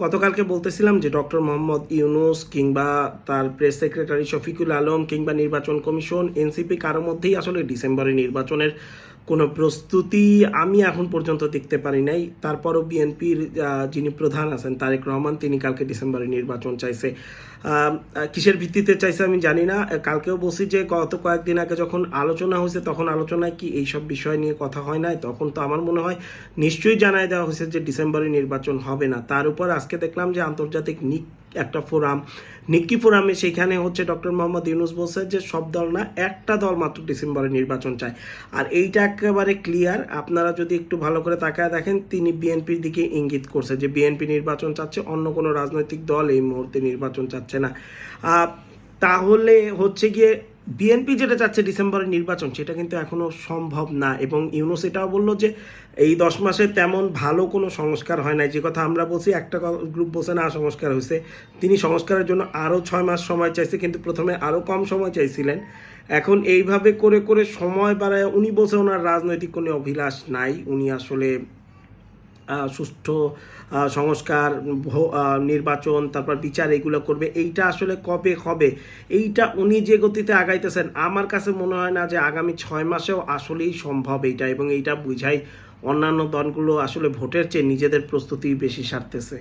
গতকালকে বলতেছিলাম যে ডক্টর মোহাম্মদ ইউনুস কিংবা তার প্রেস সেক্রেটারি শফিকুল আলম কিংবা নির্বাচন কমিশন, এনসিপি কারও মধ্যেই আসলে ডিসেম্বরে নির্বাচনের কোনো প্রস্তুতি আমি এখন পর্যন্ত দেখতে পারি নাই। তারপরও বিএনপির যিনি প্রধান আছেন তারেক রহমান, তিনি কালকে ডিসেম্বরে নির্বাচন চাইছে। কিসের ভিত্তিতে চাইছে আমি জানি না। কালকেও বলছি যে গত কয়েকদিন আগে যখন আলোচনা হয়েছে তখন আলোচনায় কি এইসব বিষয় নিয়ে কথা হয় নাই? তখন তো আমার মনে হয় নিশ্চয়ই জানাই দেওয়া হয়েছে যে ডিসেম্বরে নির্বাচন হবে না। তার উপর আজকে দেখলাম যে আন্তর্জাতিক নিক একটা ফোরাম, নিক্কি ফোরামে সেখানে হচ্ছে ডক্টর মোহাম্মদ ইউনুস বলছে যে সব দল না, একটা দল মাত্র ডিসেম্বরে নির্বাচন চায়। আর এইটা একেবারে ক্লিয়ার আপনারা যদি একটু ভালো করে তাকায় দেখেন, তিনি বিএনপির দিকে ইঙ্গিত করছে যে বিএনপি নির্বাচন চাচ্ছে, অন্য কোনো রাজনৈতিক দল এই মুহূর্তে নির্বাচন চাচ্ছে না। তাহলে হচ্ছে গিয়ে বিএনপি যেটা চাচ্ছে ডিসেম্বরের নির্বাচন, সেটা কিন্তু এখনও সম্ভব না। এবং ইউনুস এটাও বলল যে, এই দশ মাসে তেমন ভালো কোনো সংস্কার হয় নাই। যে কথা আমরা বলছি, একটা গ্রুপ বলছে, না, সংস্কার হয়েছে তিনি সংস্কারের জন্য আরও ছয় মাস সময় চাইছে, কিন্তু প্রথমে আরও কম সময় চাইছিলেন। এখন এইভাবে করে করে সময় বাড়ায়, উনি বলছে ওনার রাজনৈতিক কোনো অভিলাষ নাই। উনি আসলে সুষ্ঠু সংস্কার নির্বাচন, তারপর বিচার এগুলো করবে। এইটা আসলে কবে হবে? এইটা উনি যে গতিতে আগাইতেছেন, আমার কাছে মনে হয় না যে আগামী ছয় মাসেও আসলেই সম্ভব এইটা এবং এইটা বুঝাই অন্যান্য দলগুলো আসলে ভোটের চেয়ে নিজেদের প্রস্তুতি বেশি সারতেছে।